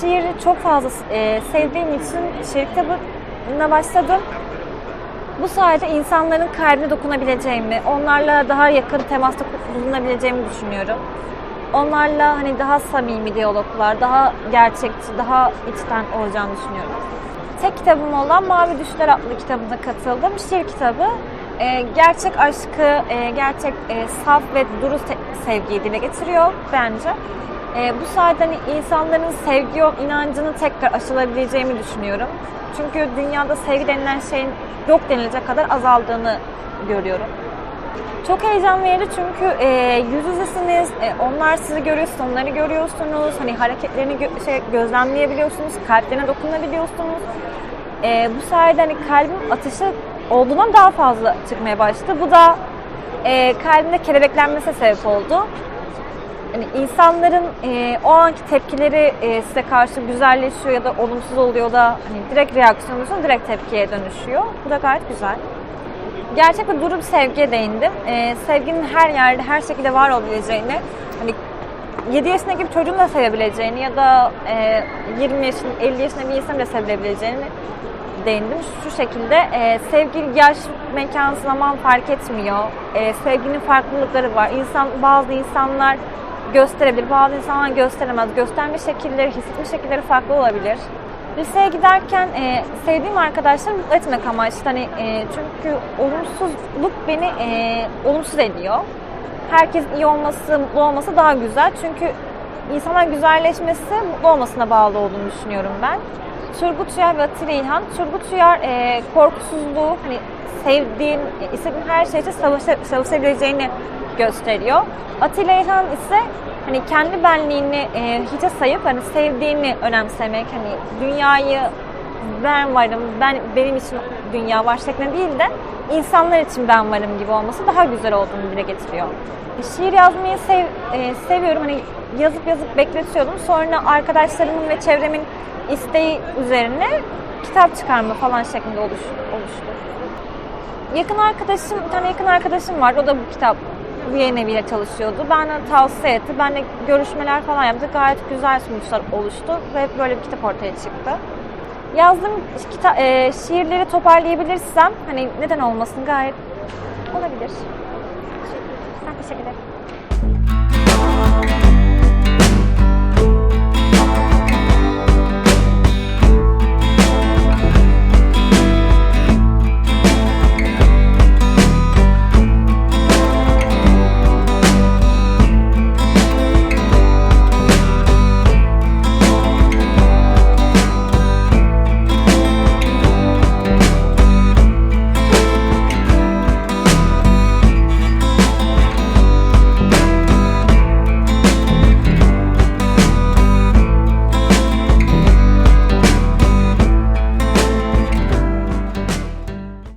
şiiri çok fazla e, sevdiğim için şiir kitabına başladım. Bu sayede insanların kalbine dokunabileceğimi, onlarla daha yakın temasta bulunabileceğimi düşünüyorum. Onlarla hani daha samimi diyaloglar, daha gerçekçi, daha içten olacağını düşünüyorum. Tek kitabım olan Mavi Düşler adlı kitabına katıldım. Şiir kitabı. Ee, gerçek aşkı, e, gerçek e, saf ve duru se- sevgiyi dile getiriyor bence. Ee, bu sayede hani insanların sevgi yok inancını tekrar aşılabileceğimi düşünüyorum. Çünkü dünyada sevgi denilen şeyin yok denilecek kadar azaldığını görüyorum. Çok heyecan verici çünkü e, yüz yüzesiniz, e, onlar sizi görüyor, onları görüyorsunuz, hani hareketlerini gö- şey, gözlemleyebiliyorsunuz, kalplerine dokunabiliyorsunuz. E, bu sayede hani kalbim atışı olduğundan daha fazla çıkmaya başladı. Bu da e, kalbimde kelebeklenmesine sebep oldu. Yani insanların e, o anki tepkileri e, size karşı güzelleşiyor ya da olumsuz oluyor da hani direkt reaksiyon oluyorsa direkt tepkiye dönüşüyor. Bu da gayet güzel. Gerçek bir sevgiye değindim. Ee, sevginin her yerde, her şekilde var olabileceğini, hani 7 yaşındaki bir çocuğun da sevebileceğini ya da e, 20 yaşında, 50 yaşında bir insanın da sevebileceğini değindim. Şu şekilde e, sevgi yaş, mekan, zaman fark etmiyor. E, sevginin farklılıkları var. İnsan, bazı insanlar gösterebilir, bazı insanlar gösteremez. Gösterme şekilleri, hissetme şekilleri farklı olabilir. Liseye giderken e, sevdiğim arkadaşlarımı mutlu etmek amaçlı. Hani, e, çünkü olumsuzluk beni e, olumsuz ediyor. Herkes iyi olması, mutlu olması daha güzel. Çünkü insanlar güzelleşmesi mutlu olmasına bağlı olduğunu düşünüyorum ben. Turgut Uyar ve Atilla İlhan. Turgut Uyar e, korkusuzluğu, hani sevdiğin, e, istediğin her şey için savaşa, savaşabileceğini gösteriyor. Atilla İlhan ise hani kendi benliğini e, hiçe sayıp hani sevdiğini önemsemek, hani dünyayı ben varım, ben benim için dünya var şeklinde değil de insanlar için ben varım gibi olması daha güzel olduğunu dile getiriyor. Şiir yazmayı sev, e, seviyorum. Hani yazıp yazıp bekletiyordum. Sonra arkadaşlarımın ve çevremin isteği üzerine kitap çıkarma falan şeklinde oluş, oluştu. Yakın arkadaşım, bir tane yakın arkadaşım var. O da bu kitap bir yayın eviyle çalışıyordu. Ben tavsiye etti. Benle görüşmeler falan yaptık. Gayet güzel sonuçlar oluştu ve böyle bir kitap ortaya çıktı. Yazdığım kita- e, şiirleri toparlayabilirsem hani neden olmasın gayet olabilir. Teşekkür ederim. Ben teşekkür ederim.